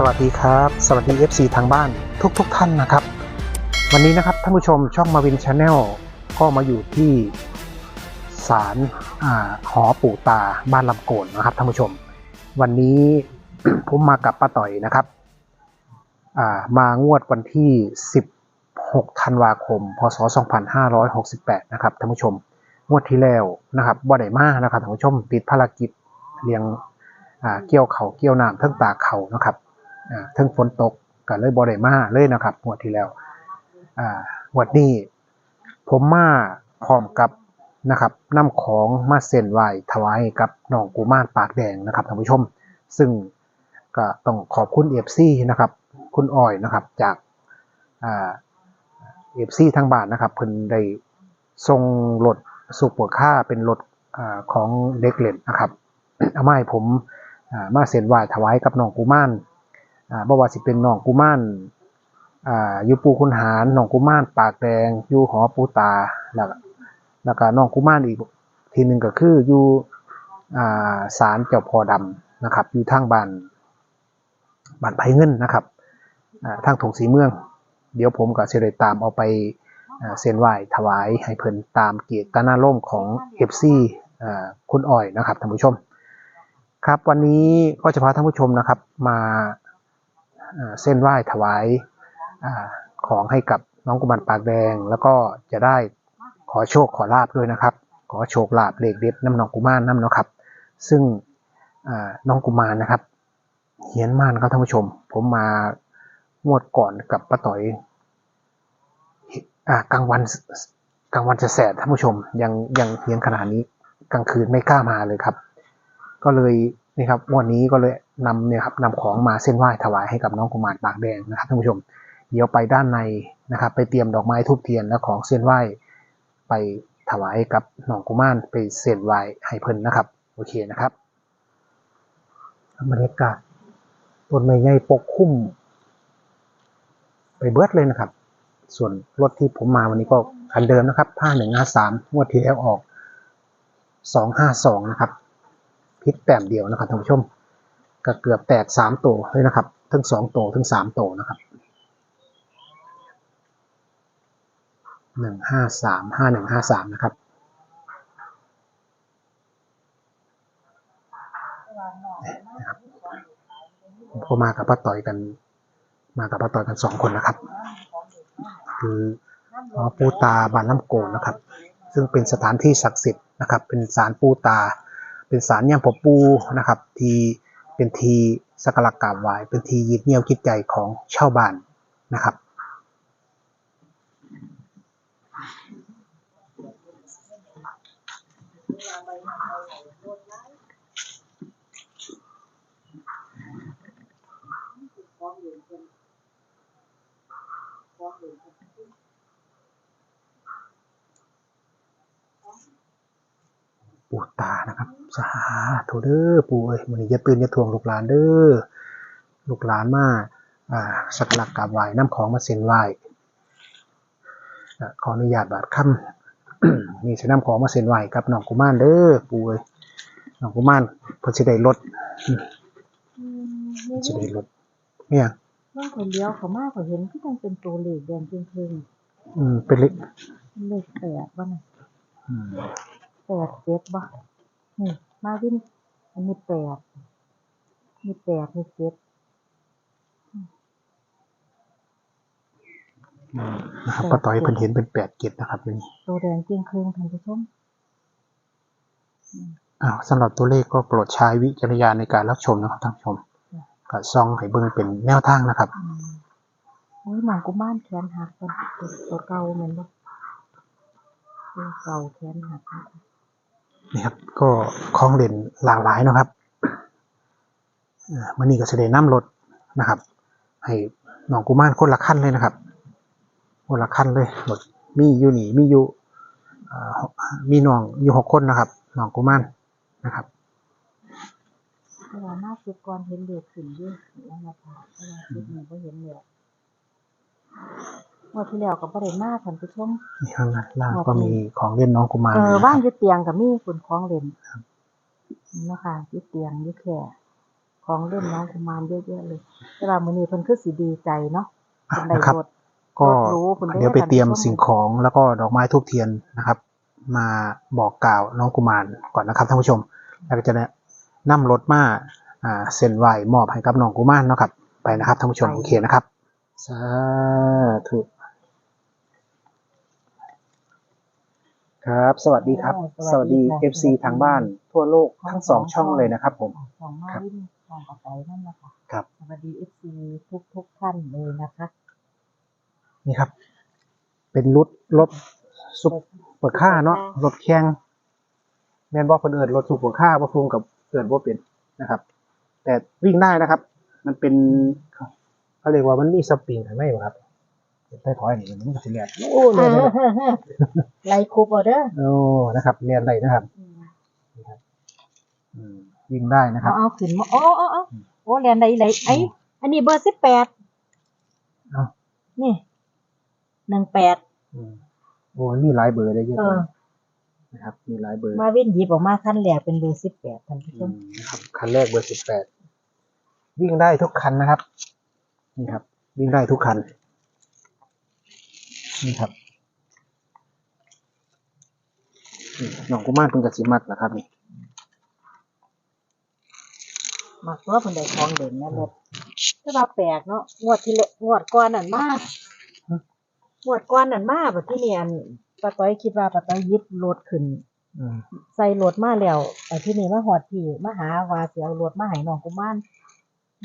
สวัสดีครับ สวัสดี FC ทางบ้านทุกๆทท่านนะครับ วันนี้นะครับท่านผู้ชมช่องมาวินชาแนลก็มาอยู่ที่ศาลหอปู่ตาบ้านลำโกนนะครับท่านผู้ชม วันนี้ผมมากับป้าต่อยนะครับามางวดวันที่ 16 ธันวาคม พศ 2568 นะครับท่านผู้ชม งวดที่แล้วนะครับบ่ได้มานะครับท่านผู้ชมติดภารกิจเลี้ยงเกี่ยวเขาเกี่ยวน้ำทั้งตาเขานะครับ ทั้งฝนตกก็เลยบ่ได้มาเลยนะครับงวดที่แล้วอ่างวดนี้ผมมาพร้อมกับนะครับนำของมาเส้นไหวถวายกับน้องกุมารปากแดงนะครับท่านผู้ชม ซึ่งก็ต้องขอบคุณเอฟซีนะครับ คุณอ้อยนะครับจากอ่าเอฟซีทางบ้านนะครับเพิ่นได้ส่งรถสุปเปอร์ค่าเป็นรถอ่าของเด็กเล่นนะครับ เอาไม้ผมอ่ามาเส้นไหวถวายกับน้องกุมาร อ่าบ่ว่าสิเป็นน้องกุมารอ่าอยู่ปูคุณหารน้องกุมารปากแดงอยู่หอปูตาแล้วก็แล้วก็น้องกุมารอีกทีหนึ่งก็คืออยู่อ่าศาลเจ้าพ่อดำนะครับอยู่ทางบ้านบ้านไผ่เงินนะครับอ่าทางถงสีเมือง เดี๋ยวผมก็สิได้ตามเอาไปเส้นไหว้ถวายให้เพิ่นตามเกียรตินาร่มของ FC อ่าคุณอ้อยนะครับท่านผู้ชม ครับวันนี้ก็จะพาท่านผู้ชมนะครับมา เส้นไหว้ถวายอของให้กับน้องกุมารปากแดง แล้วก็จะได้ขอโชคขอลาบด้วยนะครับ ขอโชคลาบเลขเด็ดน้ำน้องกุมารน้ำนะครับ ซึ่งน้องกุมารนะครับเฮียนมากนครับท่านผู้ชม ผมมางวดก่อนกับป้าต่อยอกลางวันกลางวันจะแสบท่านผู้ชมยังยังเฮียนขนาดนี้กลางคืนไม่กล้ามาเลยครับ ก็เลยนี่ครับวันนี้ก็เลย นำเนี่ยครับนำของมาเส้นไหว้ถวายให้กับน้องกุมารปากแดงนะครับท่านผู้ชม เดี๋ยวไปด้านในนะครับ ไปเตรียมดอกไม้ทูบเทียนและของเส้นไหว้ไปถวายให้กับน้องกุมารไปเส้นไหว้ให้เพิ่นนะครับ โอเคนะครับบรรยากาศต้นไม้ใหญ่ปกคลุ่มไปเบิดเลยนะครับ ส่วนรถที่ผมมาวันนี้ก็คันเดิมนะครับผ้าหนึ่งห้าสามงวดที่แล้วออกสองห้าสองนะครับพิษแต้มเดียวนะครับท่านผู้ชม ก็เกือบแตกสามตัวเลยนะครับทั้งสองตัวทั้งสามตัวนะครับหนึ่งห้าสามห้าหนึ่งห้าสามนะครับนะครับผมก็มากับป้าต่อยกัน มากับป้าต่อยกันสองคนนะครับ คือหอปูตาบานน้ำโกนนะครับ ซึ่งเป็นสถานที่ศักดิ์สิทธิ์นะครับ เป็นศาลปูตา เป็นสารย่างปอปูนะครับ ที่ เป็นทีสักการะกราบไหว้เป็นทียึดเหนี่ยวจิตใจของชาวบ้านนะครับ ปู่ตานะครับ สาธุเด้อปู่เอ้ยมันนี้อย่าตื่นอย่าทวงลูกหลานเด้อลูกหลานมาอ่าสักการะกราบไหว้น้ำของมาเส้นไหว้อะขออนุญาตบาดคำนี่ใช้น้ำของมาเส้นไหว้กับน้องกุมารเด้อปู่เอ้ยน้องกุมารเพิ่นสิได้ลดอืมอืมเพิ่นสินี่ได้ลดเนี่ยเมื่อคนเดียวเขามากกว่าเห็นที่มันเป็นตัวเลขแดงเชิงอืมเป็นเล็กๆเป็นเลขแปดบ่น่ะอืมแปดเจ็ดบ่นี่ มาวิน อันนี้แปดนี่แปดนี่เจ็ดอืมนะครับป้าต้อยเพิ่นเห็นเป็นแปดเจ็ดนะครับนี่ตัวแดงเจียงเครื่องท่านผู้ชมอ้าวสำหรับตัวเลขก็โปรดใช้วิจารณญาณในการรับชมนะครับท่านผู้ชมก็ซองให้เบิ่งเป็นแนวทางนะครับอืมโอ้ยหนังกุมารแขนหักตัวตัวตัวเก่าเหมือนบ่ตัวเก่าแขนหัก นะครับก็ของเด่นหลากหลายนะครับเมื่อนี้ก็แสดงน้ำรถนะครับ ให้หนองกุมารคนละขั้นเลยนะครับคนละขั้นเลยรถมีอยู่หนีมีอยู่เอ่อหกมีน้องอยู่หกคนนะครับน้องกุมารนะครับเวลามาสุดก่อนเห็นเลขขึ้นอยู่นั่นล่ะค่ะเวลาสุดนี่บ่เห็นเลย งวดที่แล้วก็บ่ได้มาท่านผู้ชมนี่ข้างล่างก็มีของเล่นน้องกุมารเออนะครับว่างอยู่เตียงกับมีคุณของเล่นนี่นะคะอยู่เตียงอยู่แค่ของเล่นน้องกุมารเยอะๆเลยแต่ว่ามื้อนี้เพิ่นคือสิดีใจเนาะอะเพิ่นได้นะครับรถก็รถหรูเพิ่นได้เดี๋ยวไปเตรียมท่านผู้ชมสิ่งของแล้วก็ดอกไม้ทูบเทียนนะครับ มาบอกกล่าวน้องกุมารก่อนนะครับท่านผู้ชม แล้วก็จะนะนำรถมาอ่าเซ็นไหวมอบให้กับน้องกุมารเนาะครับไปนะครับท่านผู้ชมโอเคนะครับสาธุ ครับ สวัสดีครับ สวัสดี FC ทางบ้าน ทั่วโลกทั้งสองช่องเลยนะครับ ผมของมาวินของกระไสนั่นนะคะครับ สวัสดี FC ทุกทุกๆท่านเลยนะคะนี่ครับ เป็นรถรถซุปเปอร์ค่าร์เนาะรถแข่งแม่นบอกคนเอินรถซุปเปอร์ค่าร์บ่ฟูงกับเอินบ่เป็นนะครับ แต่วิ่งได้นะครับ มันเป็นเขาเรียกว่ามันมีสปริงข้างในบ่ครับ ใต้ถอยนี่มันก็สิแล่นโอ้เรียนได้เลยไล่คูปเอาเด้อโอ้นะครับเรียนได้นะครับอืมวิ่งได้นะคเอารับเอาขึ้นมาโอ้โอ้โอ้โอ้เรียนได้ไหนไอ้อันนี้เบอร์สิบแปดเอานี่หนึ่งแปดอืมโอ้มันมีหลายเบอร์ได้เยอะเออนะครับ มีหลายเบอร์ มาวินหยิบออกมาขั้นแรกเป็นเบอร์สิบแปดท่านผู้ชอืมมนะครับคันแรกเบอร์สิบแปดวิ่งได้ทุกคันนะครับ นี่ครับ วิ่งได้ทุกคัน นี่ครับนี่น้องกุมารเป็นกสิมักนะครับนี่มาตัวคนใดคลองเด่นนะรถแต่ว่าแปลกเนาะงวดที่เลงวดก่อนนั่นมากงวดก่อนนั่นมาแบบที่นี่อันป้าต้อยคิดว่าป้าต้อยหยิบรถขึ้น อืมใส่รถมาแล้วแต่ที่นี่มาหอดที่มาหาว่าเสียรถมาให้น้องกุมาร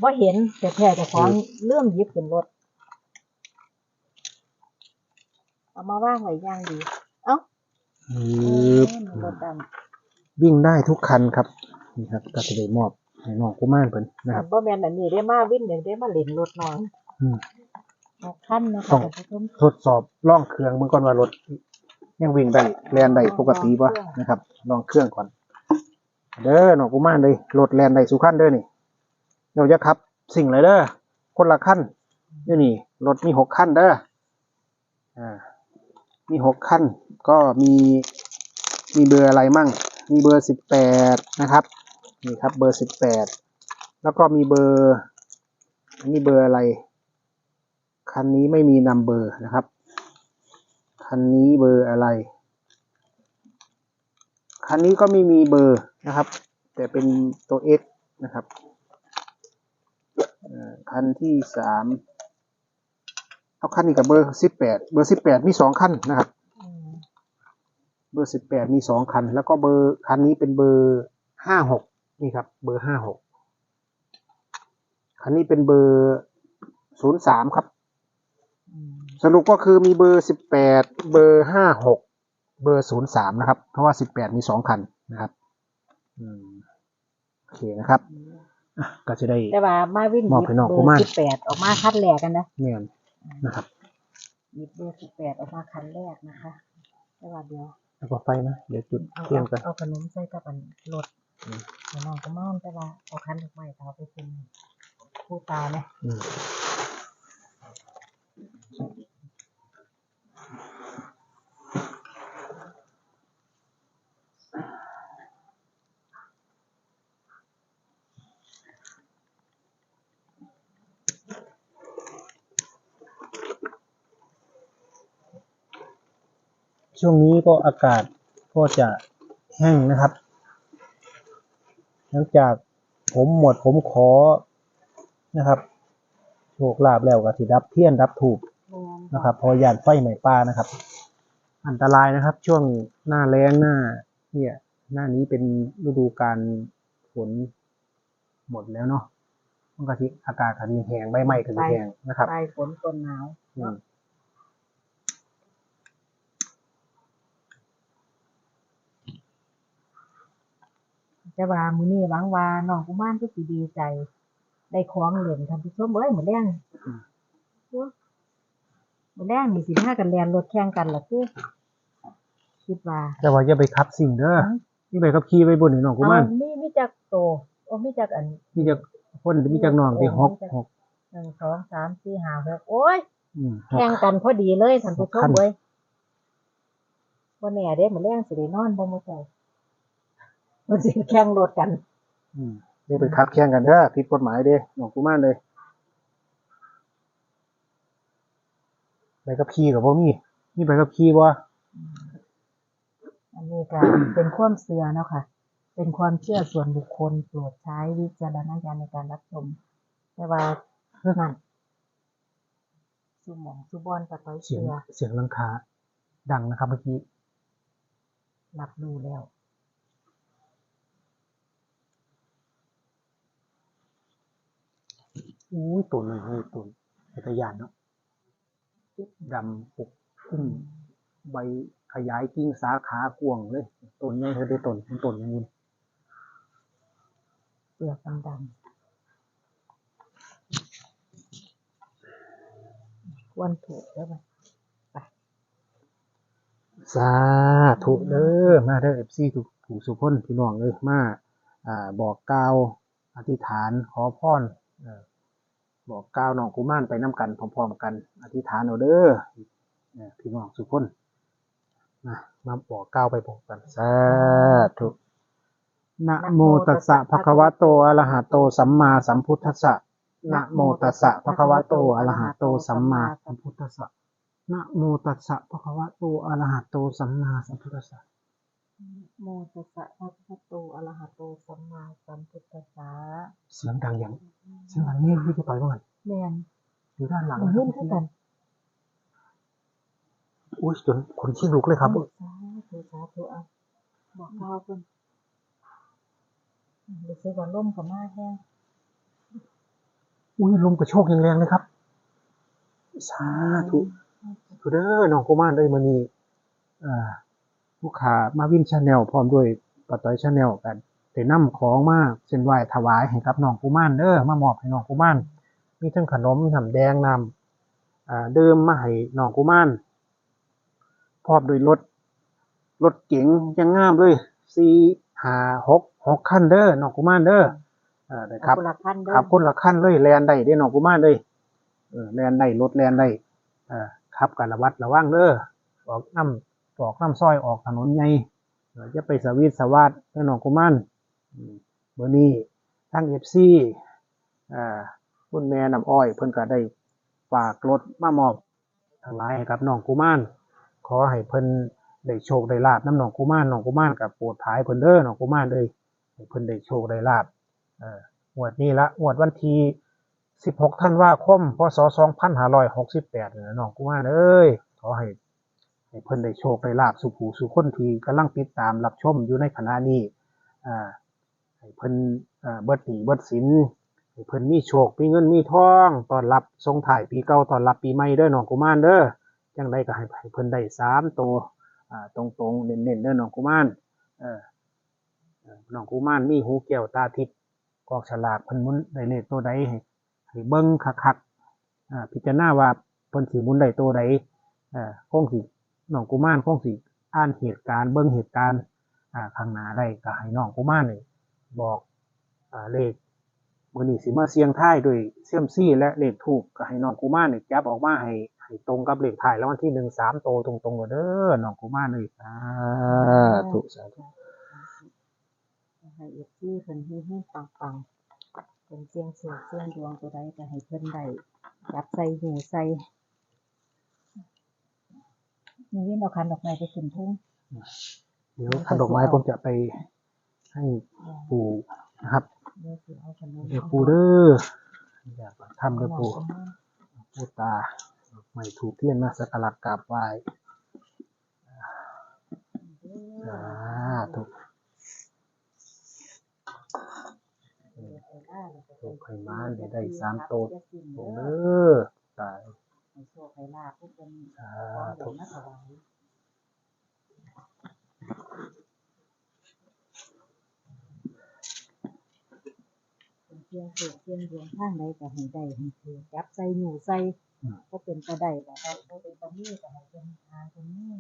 บ่เห็นแต่แท้เจ้าของเริ่มหยิบขึ้นรถ เอามาว่างไว้อย่างดี เอ้าอืบมีรถดวิ่งได้ทุกคันครับนี่ครับก็จะได้มอบให้น้องกุมารเพิ่นำนะครับ บ่แม่นอันนี้ได้มาวินอย่างได้มาเล่นรถน้องอืม หกคันนะต้คะองท่านผู้ชมทดสอบล่องเครื่องเมื่อก่อนว่ารถยังวิ่งได้แล่นได้ปกติป่ะนะครับลองเครื่องก่อน เด้อน้องกุมารเลยรถแล่นได้สุขันเด้อนี่เดี๋ยวจะขับ สิ่งเลยเด้อคนละขั้นนี่นี่รถมีหกขั้นเด้ออ่า มีหกขั้น ก็มีมีเบอร์อะไรมั่ง มีเบอร์สิบแปดนะครับ นี่ครับเบอร์สิบแปดแล้วก็มีเบอร์อันนี้เบอร์อะไร คันนี้ไม่มีนัมเบอร์นะครับ คันนี้เบอร์อะไร คันนี้ก็ไม่มีเบอร์นะครับ แต่เป็นตัว X นะครับคันที่สาม เอาคันนี้กับเบอร์สิบแปดเบอร์สิบแปดมีสองคันนะครับอืมเบอร์สิบแปดมีสองคัน แล้วก็เบอร์คันนี้เป็นเบอร์ห้าหกนี่ครับ เบอร์ห้าหกคันนี้เป็นเบอร์ศูนย์สามครับอืมสรุปก็คือมีเบอร์สิบแปดเบอร์ห้าหกเบอร์ศูนย์สามนะครับ เพราะว่าสิบแปดมีสองคันนะครับอืมโอเคนะครับอะก็จะได้แต่ว่ามาวินหมอบยิบให้น้องเบกุอมารร์สิบแปดออกมาคันแรกกันนะเนีย นนะครับหยิบเบอร์สิบแปดออกมาคันแรกนะคะแต่ว่าเดี๋ยวแล้วก็ไฟนะเดี๋ยวจุดเอาเทียมกัน เอาขนมใส่กับอันรถอืมให้น้องกุมารแต่ว่าเอาคันดอกไม้เอาไปเป็นผู้ตาเนี่ยอืม ช่วงนี้ก็อากาศก็จะแห้งนะครับ หลังจากผมหมดผมขอนะครับโชคลาภแล้วก็สิดับเทียนดับถูกนะครับเพอยานไฟไหม้ป่านะครับ อันตรายนะครับ ช่วงหน้าแล้งหน้า เนี่ย หน้านี้เป็นฤดูการฝนหมดแล้วเนาะมันก็สิอากาศก็สิแห้งใบไม้ก็สิแห้งนะครับปลายฝนต้นหนาว แต่ว่ามื้อนี้หวังว่าน้องกุมารก็สิดีใจ ได้ของเล่นท่านผู้ชมเอ้ยมื้อแรงมื้อแรงนี่สิพากันแล่นรถแข่งกันล่ะคือคิดว่า แต่ว่าอย่าไปขับสิ่งเด้อนี่ไปขับขี่ไปบนนี่น้องกูมันเอามีมีจักโตโอ้มีจักอันมีจักคนมีจักน้องที่หกหกหนึ่งสองสามสี่ห้าหกโอ้ยอืมหกแข่งกันพอดีเลยท่านผู้ชหกคัมนเว้ยบ่แน่เด้มื้อแรงสิได้นอนบ่มื้อเช้า มันสิแข่งรถกัน อืมนี่ไปขับแข่งกันเด้อผิดกฎหมายเด้น้องกุมารเลยใบกับขี่กับบ่มีมีใบกับขี่บ่อันนี้ก็เป็นความเชื่อเนาะค่ะ เป็นความเชื่อส่วนบุคคลโปรดใช้วิจารณญาณในการรับชม แต่ว่าเรื่องนั้นสุหมองสุบอนปะต้อยเสียงเชื่อเสียงหลังคาดังนะครับเมื่อกี้รับรู้แล้ว อู้ยตุนเลยเฮ้ยตุนจักรยานเนาะดำปุกขึ้นใบขยายกิ่งสาขากวางเลยต้นใหญ่เธอได้ต้นเป็นต้นอยังไงเปลือกดำๆควรถูกแล้วไหมสาธุเด้อมาเด้อเอฟซีถูกถูกสุพนพี่น้องเลยมาอ่าบอกกล่าวอธิษฐานขอพรเอ่อ บอกกล่าวน้องกุมารไปน้ำกันพร้อมๆกันอธิษฐานเอาเด้อเอ่อพี่น้องสุพนมามาบอกกล่าวไปพร้อมกันสาธุนะโมตัสสะภะคะวะโตอะระหะโตสัมมาสัมพุทธัสสะนะโมตัสสะภะคะวะโตอะระหะโตสัมมาสัมพุทธัสสะนะโมตัสสะภะคะวะโตอะระหะโตสัมมาสัมพุทธัสสะ โมตัสสะภะคะวะโตอะระหะโตสัมมาสัมพุทธัสสะเสียงดังอย่างเสียงดังเงี้ยพี่จะต่อยว่าไงแม่นอยู่ด้านหลังได้ยินคือกันอุ้ยจนขนชิงลุกเลยครับสาธุสาธุอะบอกกล่าวเพิ่นรู้สึกว่าลมก็มาแห้งอุ้ยลมกระโชกแรงๆเลยครับ สาธุธุเด้อน้องโกมารเอ้มื้อนี้อ่า ลูกค้ามาวินชาแนลพร้อมด้วยปะต้อยชาแนลกันได้นำของมาเส้นไหว้ถวายให้กับน้องกุมารเด้อมามอบให้น้องกุมารมีทั้งขนมน้ำแดงน้ำอ่าดื่มมาให้น้องกุมารพร้อมด้วยรถรถเก๋งยังงามเลยสี่ห้าหกหกคันเด้อน้องกุมารเด้อเออได้ครับคนละขั้นเด้อขับคนละคันเลยแลนได้เด้อน้องกุมารเลยเออแลนได้รถแลนได้เออขับกันระวัดระวังเด้อออกน้ำ ออกน้ำซอยออกถนนใหญ่เออจะไปสวีทสวัสดเด้อน้องกุมารอืมเบอร์นี้ทั้งเอฟซีอ่าคุณแม่นำอ้อย เพิ่นก็ได้ฝากรถมามอบทางหลายให้กับน้องกุมารขอให้เพิ่นได้โชคได้ลาบน้ำหนองกุมารหนองกุมารกับปรดภายเพิ่นเด้อหนองกุมารเอ้ยให้เพิ่นได้โชคได้ลาบเอองวดนี้ละงวดวันที่16ธันวาคมพศ2568นี่นะหนองกุมารเอ้ยขอให้ ให้เพิ่นได้โชคได้ลาบสุขหูสุขคนที่กำลังติดตามรับชมอยู่ในขณะนี้อ่าให้เพิ่นอ่าเบิดหนีเบิดสินให้เพิ่นมีโชคมีเงินมีทองตอนรับส่งท้ายปีเก่าตอนรับปีใหม่เด้อหนองกุมารเด้อจังไดก็ให้ให้เพิ่นได้สามตัวอ่าตรงๆเน้นๆเด้อน้องกุมารเออเออน้องกุมารมีหูแก้วตาทิพย์กอกฉลากเพิ่นมุนได้เลขตัวใดให้ให้เบิ่งคักๆอ่าพิจารณาว่าเพิ่นสิมุนได้ตัวใดอ่อคงสิ น้องกุมารคงสิอ่านเหตุการณ์เบิ่งเหตุการณ์อ่าข้างหน้าได้ก็ให้น้องกุมารนี่บอกอ่าเลขมื้อนี้สิมาเสี่ยงทายด้วยเสี่ยมซี่และเลขทูปก็ให้น้องกุมารนี่จับออกมาให้ให้ตรงกับเลขถ่ายแล้ววันที่หนึ่งสามโตวตรงๆเลยเด้อน้องกุมารเลยสาธุสาธุให้เอฟซีเพิ่นเฮ็ดๆปังๆเป็นเสียงโศกเสียงดวงตัวใดก็ให้เพิ่นได้จับใส่หูใส่ มีวินเอาคันดอกไม้ไปขึ้นทุ่งเดี๋ยวขนดอกไม้ผมจะไปให้ปู่นะครับเดี๋ยวสิเอาขนมเดี๋ยวปู่เด้ออยากทำเด้อปู่ปู่ตาไม่ถูกเทียนมาสักการะกราบไหว้สาธุถูกไข่ม้านได้ได้สามโตวตรงเด้อตาย ให้โชคให้ลาภทุกคนสาขอธุเดินมาถวายเป็นเสียงโศกเสียงดวงทางใดก็ให้ได้ให้ถือจับใส่หนูใส่ก็เป็นตาได้ก็ได้ก็เป็นตามีก็ให้เป็นทางเป็นนี้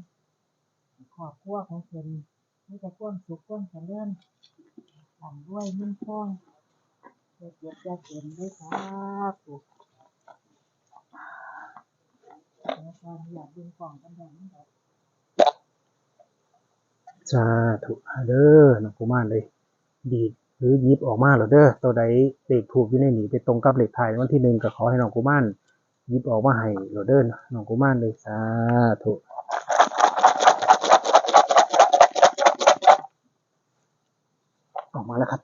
ครอบครัวของเพิ่นมีแต่ความสุขความเจริญลำด้วยเงินทองเจ็บเจ็บจะเกินด้วยครับถูกแล้วก็ อยากดึงกล่องกันแบบนี้สาธุเด้อน้องกุมารเลย ดีดหรือยิบออกมาหรอเด้อตัวใดเลขถูกอยู่ในนี้ไปตรงกับเลขไทายวันที่หนึ่งก็ขอให้น้องกุมารยิบออกมาให้หรอเด้อน้องกุมารเลยสาธุออกมาแล้วครับ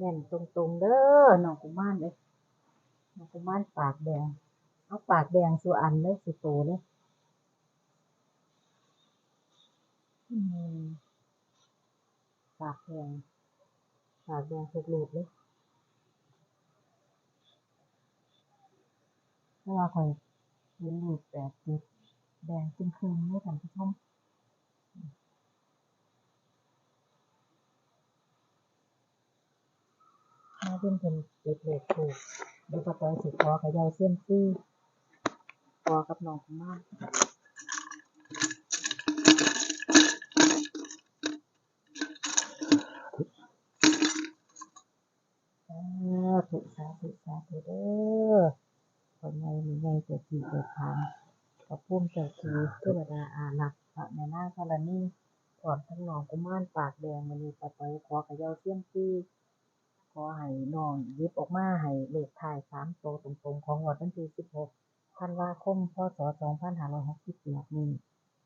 แนตรงๆเด้อน้องกุมารเลยน้องกุมารปากแดง เอาปากแดงสู่อันเลยสิโตเลยปากแดงปากแดงทุกลูกเลยเพราะว่าคอยเห็นลูกแปดจ็ดแดงจึงคืนไม่ทันผู้ชม มาเป็นเป็นเด็กเล็กถูกเดี๋ยวปะตอยสิพอกับยายเส้นซี่พอกับน้องของมากสาธุสาธุสาธุเด้อคนใหญ่หรือใหญ่เกิดที่เกิดทางขอบพุ่มเจ้าทีเทวดาอารักษ์พระแม่นางธรณีถอนทั้งนองกุมารปากแดงมันมีปะตอยขอกับยายเส้นซี่ ขอให้น้องหยิบออกมาให้เลขท้ายสามตัวตรงๆ ของงวดวันที่สิบหกธันวาคมพศสองพันห้าร้อยหกสิบแปดนี้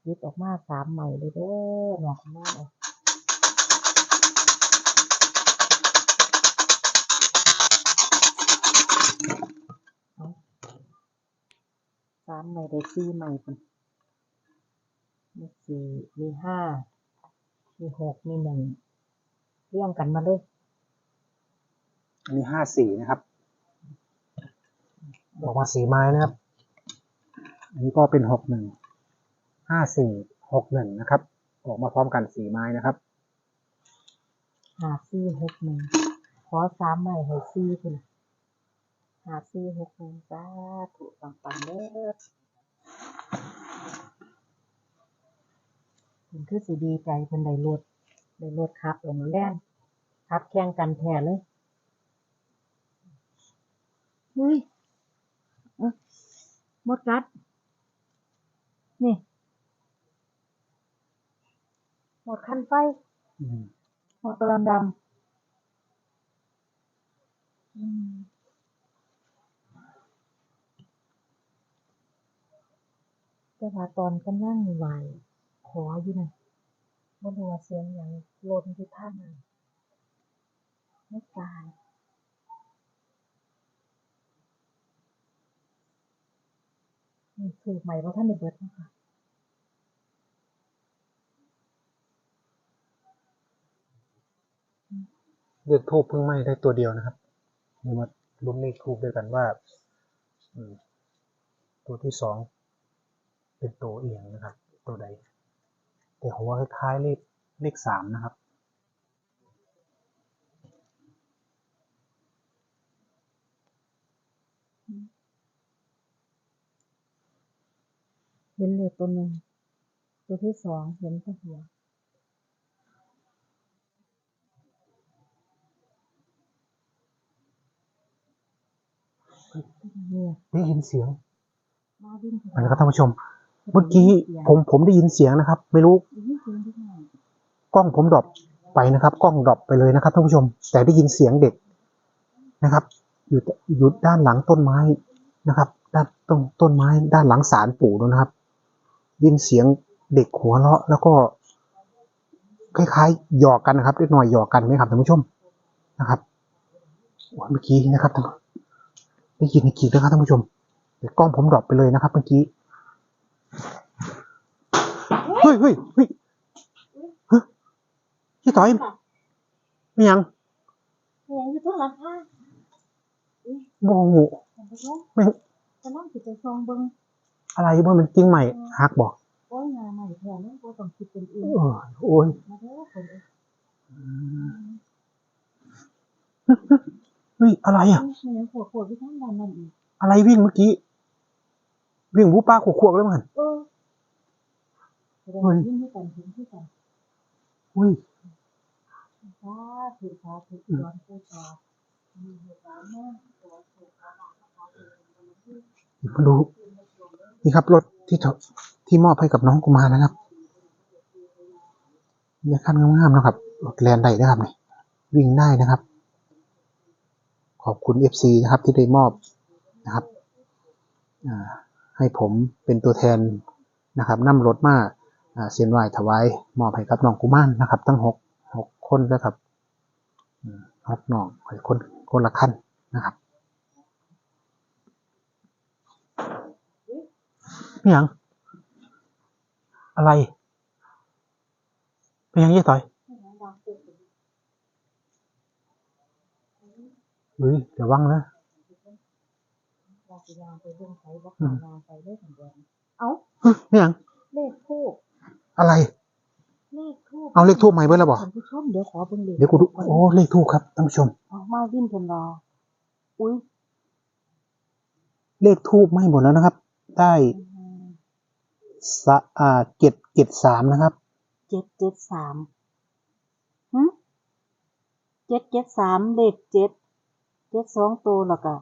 หยิบออกมาสามใหม่เลยเด้อน้องคุณแม่เอ้ยสามใหม่ได้สี่ใหม่คนมีสี่มีห้ามีหกมีหนึ่งเรียงกันมาเลย อันนี้ห้าสี่นะครับบอกมาสี่ไม้นะครับ อันนี้ก็เป็นหกหนึ่งห้าสี่หกหนึ่งนะครับ ออกมาพร้อมกันสี่ไม้นะครับหาซี่หกหนึ่งขอสามใหม่ให้ซี่คุณหาซี่หกหนึ่งจ้าถูกปังปังๆเด้อคุณคือสีดีใจคนใดรถได้รถครับลงแล่นครับแข่งกันแท้เลย เฮ้ยมดกัด นี่ หมดคันไฟอืมหมดตัวดำๆอืมแต่ว่าตอนกำลังไหวขออยู่นะบ่รู้ว่าเสียงหยังลนที่ท่ามันไม่ตาย ถูกใหม่เพราะท่านในเบิดนะคะเลือกทูบเพิ่งไหม้ได้ตัวเดียวนะครับเดี๋ยวมาลุ้นเลขทูบด้วยกันว่าตัวที่สองเป็นตัวเอียงนะครับ ตัวใดแต่หัวคล้ายๆเลขเลขสามนะครับ เห็นเหลือตัวหนึ่ง ตัวที่สองเห็นแตัวหัวเนี่ยได้ยินเสียงมาวิ่งเข้านะครับท่านผู้ชม เมื่อกี้ผมผมได้ยินเสียงนะครับ ไม่รู้ได้ยินเสียงที่ไหนกล้องผมดรอปไปนะครับ กล้องดรอปไปเลยนะครับท่านผู้ชม แต่ได้ยินเสียงเด็กนะครับ อยู่อยู่ด้านหลังต้นไม้นะครับ ด้านต้นต้นไม้ด้านหลังศาลปู่นู้นนะครับ ยินเสียงเด็กหัวเราะ แล้วก็คล้ายๆหยอกกันนะครับเล็กหน่อยหยอกกันไหมครับท่านผู้ชมนะครับโอ้ยเมื่อกี้นะครับท่านได้ยินอีกทีนะครับท่านผู้ชมแต่กล้องผมดรอปไปเลยนะครับ เมื่อกี้เฮ้ยเฮ้ยเฮ้ยพี่ต่อยไม่ยังเนี่ยอยู่ทั้งหลังคาบองท่านผู้ชมไม่จะนั่งสิไปซองเบิ่ง อะไรบ้างมันจริงใหม่ฮักบอกโอ้ยงาใหม่แท้เลยบ่ต้องคิดเป็นอื่นโอ้ยมาเด้อคนเอ้ยเฮ้ยอะไรอะมีหยังขวดๆอยู่างด้านนั้นอีกอะไรวิ่งเมื่อกี้ วิ่งวูป้าขวกๆแล้วมันเออแสดงว่ายิ่งให้กันถึงที่กันอุ้ยสาธุสาธุย้อนผู้ตามีเหตุการณ์แม่ตัวสุขภาพนะคะมาดู นี่ครับรถที่ที่มอบให้กับน้องกุมารนะครับยาคันงามๆนะครับรถแลนได้นะครับนี่วิ่งได้นะครับ ขอบคุณ FC นะครับที่ได้มอบนะครับให้ผมเป็นตัวแทนนะครับนำรถมาเสียนไหวถวายมอบให้กับน้องกุมารนะครับทั้งหกหกคนแล้วครับหกน้องคนคนละขั้นนะครับ นี่ยัง อะไรเป็นยังยี่ต่อยเฮ้ยเดี๋ยววังนะเราสิยางไปเรื่องไสบ่ขายางไปเรื่องของเดือนเอ้าเฮ้ยนี่ยังเลขทูบอะไรเลขทูบเอาเลขทูบใหม่เบิ้ลแล้วบอกท่านผู้ชมเดี๋ยวขอเบิ่งเลขเดี๋ยวกูดูโอ้เลขทูบครับท่านผู้ชมเอามาวิ่นเพิ่นว่าอุ้ยเลขทูบไม่หมดแล้วนะครับ ได้ สะอ่าเจ็ดเจ็ดสามนะครับ เจ็ดเจ็ดสามหึเจ็ดเจ็ดสามเลขเจ็ดเจ็ดสองตัวแล้วก็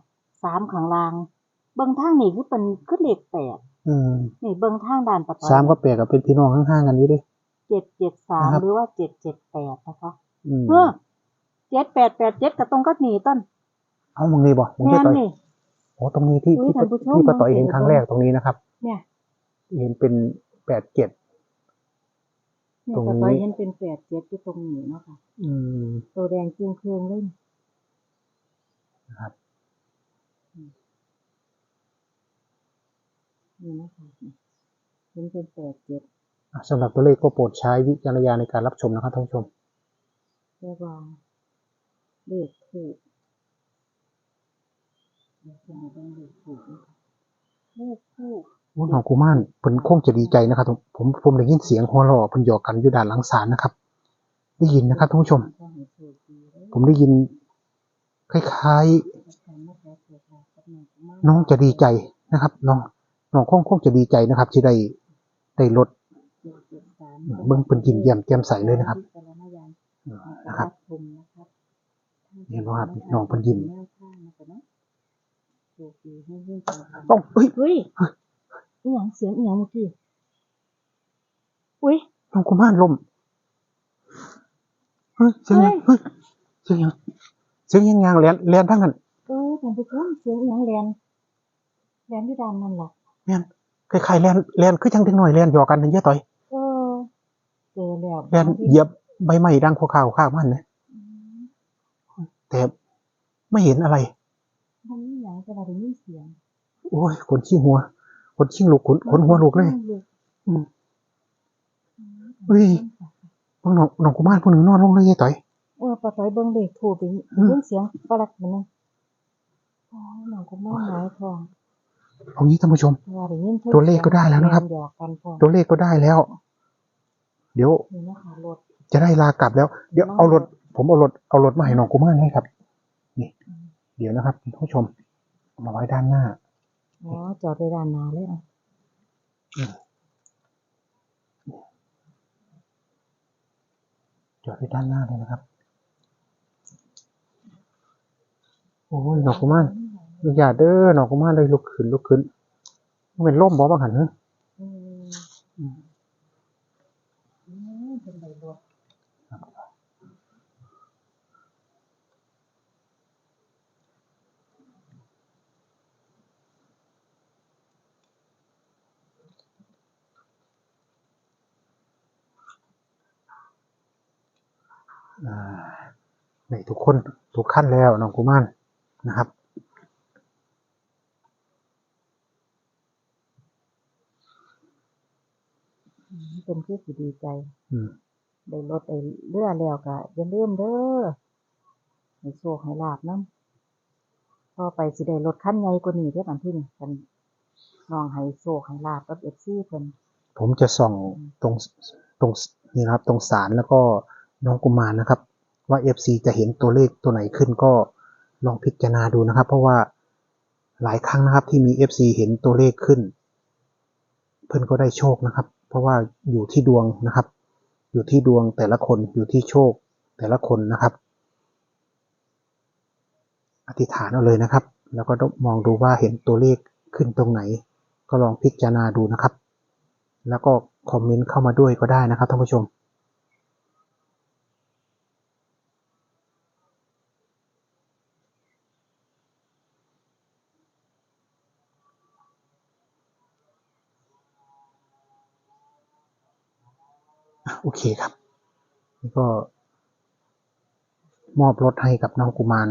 สามข้างล่าง เบิ่งทางนี่คือเป็นคือเลขแปดอืมนี่เบิ่งทางด้านปะตอยสามก็แปลกกับเป็นพี่น้องข้างๆกันอยู่ดิเจ็ดเจ็ดสามนะครับหรือว่าเจ็ดเจ็ดแปดนะคะอืมเออเจ็ดแปดแปดเจ็ดกับตรงกับนี่ต้นเอามึงนี่บอกมึงแม่จะนต่อยนี่โอ้ตรงนี้ที่อุ๊ยที่ท่านผู้ชมที่ป้าต่อยมองเห็เห็นนครั้งแรกตรงนี้นะครับ เนี่ยเห็นเป็นแปดเจ็ดเนี่ยตรงนี้ปะตอยเห็นเป็นแปดเจ็ดอยู่ตรงนี้เนาะคะอืมตัวแดงจึงเครื่องเลยนะครับนี่นะคะเห็นเป็นแปดเจ็ดอะสำหรับตัวเลขก็โปรดใช้วิจารณญาณในการรับชมนะครับท่านผู้ชมเรียกว่าเลขถูกเดี๋ยวจะมาเบิ่งเลขถูกนะคะเลขถูก โอ้น้องกูมานเพิ่นคงจะดีใจนะครับ ผมผมได้ยินเสียงหัวเราะเพิ่นหยอกกันอยู่ด้านหลังศาลนะครับ ได้ยินนะครับท่านผู้ชมขอให้โชคดีเด้อผมได้ยิน คล้ายการมาขอโชคลาภกับน้องกุมารๆน้องจะดีใจนะครับ น้องน้องคงคงจะดีใจนะครับ ที่ได้ได้ลดเบิ่งเพิ่นยิ้มแย้มแจ่มใสเลยนะครับพิจารณญาณนะครับชมนะครับเห็นบ่ครับน้องเพิ่นยิ้มแนวทางนะคะเนาะโชคดีให้เรื่องปังๆต้องเฮ้ยเฮ้ย อีหยังเสียงอีหยังเมื่อกี้อุ้ยน้องกูมานล่มเฮ้ยเสียงยังเฮ้ยเสียงยังเสียงยังยางแลนแลนทั้งนั้นเออท่านผู้ชมเสียงอีหยังแลนแลนอยู่ด้านนั่นล่ะแม่นคล้ายๆแลนแลนคือจังเด็กน้อยแลนหยอกกันนั่นเยอะต่อยเออเจอแล้วแลนเหยียบใบไม้ดังโคข่าวข้าวมันนะอืมแต่ไม่เห็นอะไรมันมีหยังแต่ว่าได้ยินเสียง โอ้ยขนชิงหัว ขนชิงลุกขนขนหัวลุกเลยอืมเฮ้ยพวกน้องน้องกุมารผู้หนึ่งนอนลงเลยยายต่อยเออปะต้อยเบิ่งเด็กถูกไปอืมยินเสียงปลักมันนึงอ๋อหนังก็มาหายทองเอางี้ท่านผู้ชมว่าได้ยินตัวเลขก็ได้แล้วนะครับหยอกกันพอตัวเลขก็ได้แล้ว เดี๋ยวนี่นะคะรถจะได้ลากลับแล้ว เดี๋ยวเอารถ ผมเอารถเอารถมาให้น้องกุมารให้ครับ นี่ เดี๋ยวนะครับท่านผู้ชมเอามาไว้ด้านหน้า อ๋อจอดไปด้านหน้าเลยอะจอดไปด้านหน้าเลยนะครับ โอ้ยหนอกกุมารอย่าเด้อหนอกกุมารเลยลุกขึ้นลุกขึ้นมันเป็นล่มบ่บางหันเนอะ อืมอืมเป็นใบรถ อ่า ในทุกคนทุกขั้นแล้วน้องกุมารนะครับอืมเป็นคือสิดีใจอืมได้รถได้เรือแล้วก็อย่าลืมเด้อให้โชคให้ลาบนํต่อไปสิได้รถคันใหญ่กว่านี้เด้อบัดที่นี่กันน้องให้โชคให้ลาบกับ FC เพิ่นผมจะส่องตรงตรงนี่นะครับ ตรงสารแล้วก็ น้องกุมารนะครับ ว่า FC จะเห็นตัวเลขตัวไหนขึ้นก็ลองพิจารณาดูนะครับ เพราะว่าหลายครั้งนะครับที่มี FC เห็นตัวเลขขึ้น เพื่อนก็ได้โชคนะครับ เพราะว่าอยู่ที่ดวงนะครับ อยู่ที่ดวงแต่ละคนอยู่ที่โชคแต่ละคนนะครับ อธิษฐานเอาเลยนะครับ แล้วก็มองดูว่าเห็นตัวเลขขึ้นตรงไหน ก็ลองพิจารณาดูนะครับ แล้วก็คอมเมนต์เข้ามาด้วยก็ได้นะครับท่านผู้ชม โอเคครับนี่ก็ มอบรถให้กับน้องกุมาร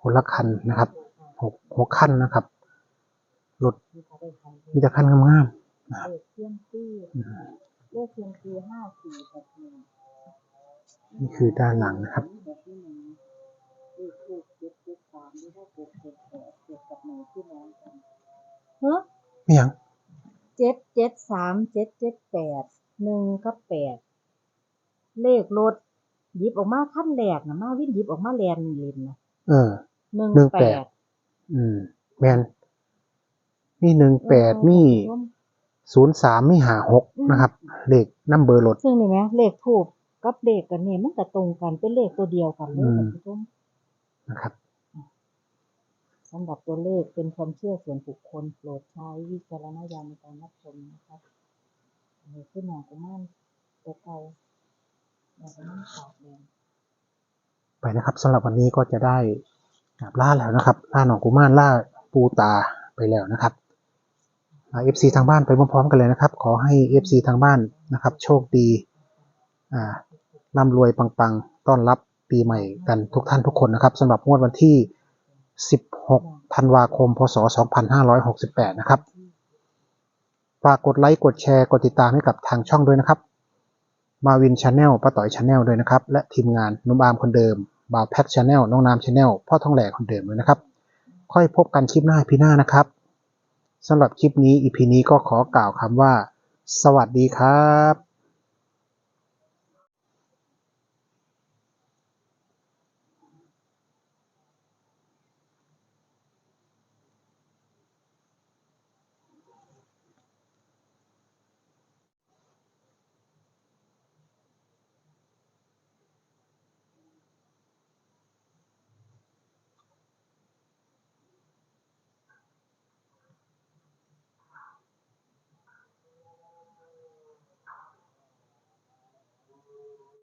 คนละคันนะครับหกหกคันนะครับรถมีแต่คันงามเลขเทียมซี่เลขเทียมซี่ห้าสี่หกหนึ่งๆนี่คือด้านหลังนะครับแบบที่หนึ่งเลขทูบเจ็ดเจ็ดสามนี่ถ้าเจ็ดเจ็ดแปดเจ็ดกับหนึ่งที่น้องกันเฮ้ไม่ยังเจ็ดเจ็ดสามเจ็ดเจ็ดแปด หนึ่งกับแปดเลขรถหยิบออกมาขั้นแรกนะมาวิ่งหยิบออกมาแลนลินนะเออหนึ่งหนึ่งแปแปดดอืมแมนมีหนึ่งแปดมีศูนย์สามมีหาหกนะครับ เลขนัมเบอร์รถซึ่งนี่ไหมเลขทูบกับเลขกันเนี่ยมันก็ตรงกันเป็นเลขตัวเดียวกันเลยอืมท่านผู้ชมนะครับสำหรับตัวเลขเป็นความเชื่อส่วนบุคคลโปรดใช้วิจารณญาณในการรับชมนะครับอั นนี้คือหนองกุมารตัวเก่าหนองกุมารขาวแดงไปนะครับสำหรับวันนี้ก็จะได้กราล่าแล้วนะครับล่าหนองกุมารล่าปูตาไปแล้วนะครับเอฟซีทางบ้านไปพร้อมๆกันเลยนะครับ ขอให้เอฟซีทางบ้านนะครับ โชคดีอ่าร่ำรวยปังๆ ต้อนรับปีใหม่กันทุกท่านทุกคนนะครับสำหรับงวดวันที่ 16 ธันวาคม พศ 2568 นะครับ ฝากกดไลค์ กดแชร์ กดติดตามให้กับทางช่องด้วยนะครับ มาวินชาแนลป้าต่อยชาแนลด้วยนะครับ และทีมงานนุ่มอามคนเดิม บ่าวแพ็กชาแนลน้องน้ำชาแนลพ่อทองแหล่คนเดิมด้วยนะครับ ค่อยพบกันคลิปหน้าพี่หน้านะครับสำหรับคลิปนี้อีพีนี้ก็ขอกล่าวคำว่า สวัสดีครับ